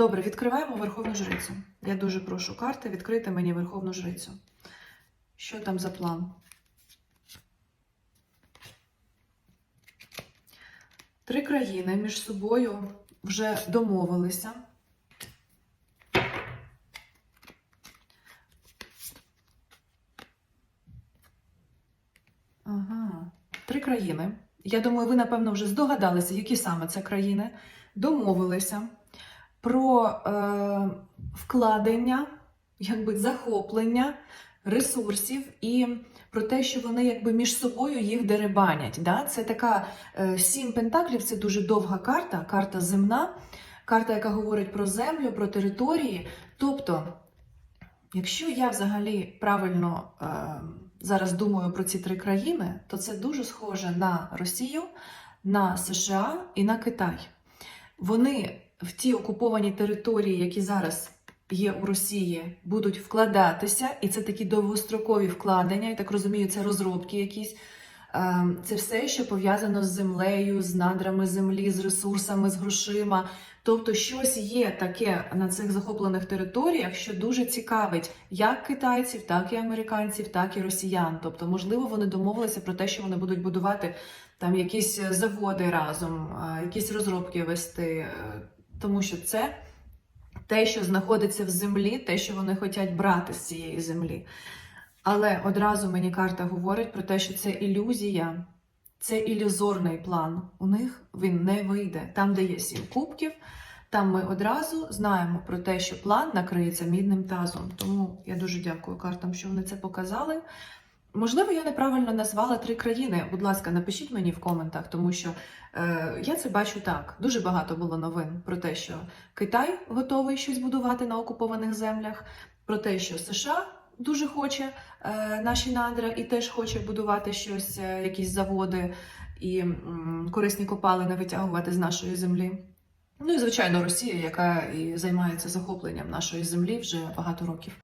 Добре, відкриваємо Верховну Жрицю. Я дуже прошу карти, відкрити мені Верховну Жрицю. Що там за план? Три країни між собою вже домовилися. Ага, три країни. Я думаю, ви, напевно, вже здогадалися, які саме це країни. Домовилися про е, вкладення, якби захоплення ресурсів і про те, що вони якби між собою їх деребанять. Да? Це така е, сім пентаклів, це дуже довга карта, карта земна, карта, яка говорить про землю, про території. Тобто, якщо я взагалі правильно е, зараз думаю про ці три країни, то це дуже схоже на Росію, на США і на Китай. Вони в ті окуповані території, які зараз є у Росії, будуть вкладатися, і це такі довгострокові вкладення. Я так розумію, це розробки якісь. Ем, Це все, що пов'язано з землею, з надрами землі, з ресурсами, з грошима. Тобто, щось є таке на цих захоплених територіях, що дуже цікавить як китайців, так і американців, так і росіян. Тобто, можливо, вони домовилися про те, що вони будуть будувати там якісь заводи разом, якісь розробки вести, е, тому що це те, що знаходиться в землі, те, що вони хочуть брати з цієї землі. Але одразу мені карта говорить про те, що це ілюзія, це ілюзорний план. У них він не вийде. Там, де є сім кубків, там ми одразу знаємо про те, що план накриється мідним тазом. Тому я дуже дякую картам, що вони це показали. Можливо, я неправильно назвала три країни. Будь ласка, напишіть мені в коментах, тому що е, я це бачу так. Дуже багато було новин про те, що Китай готовий щось будувати на окупованих землях, про те, що США дуже хоче е, наші надра і теж хоче будувати щось, е, якісь заводи і м, корисні копалини витягувати з нашої землі. Ну і звичайно, Росія, яка і займається захопленням нашої землі вже багато років.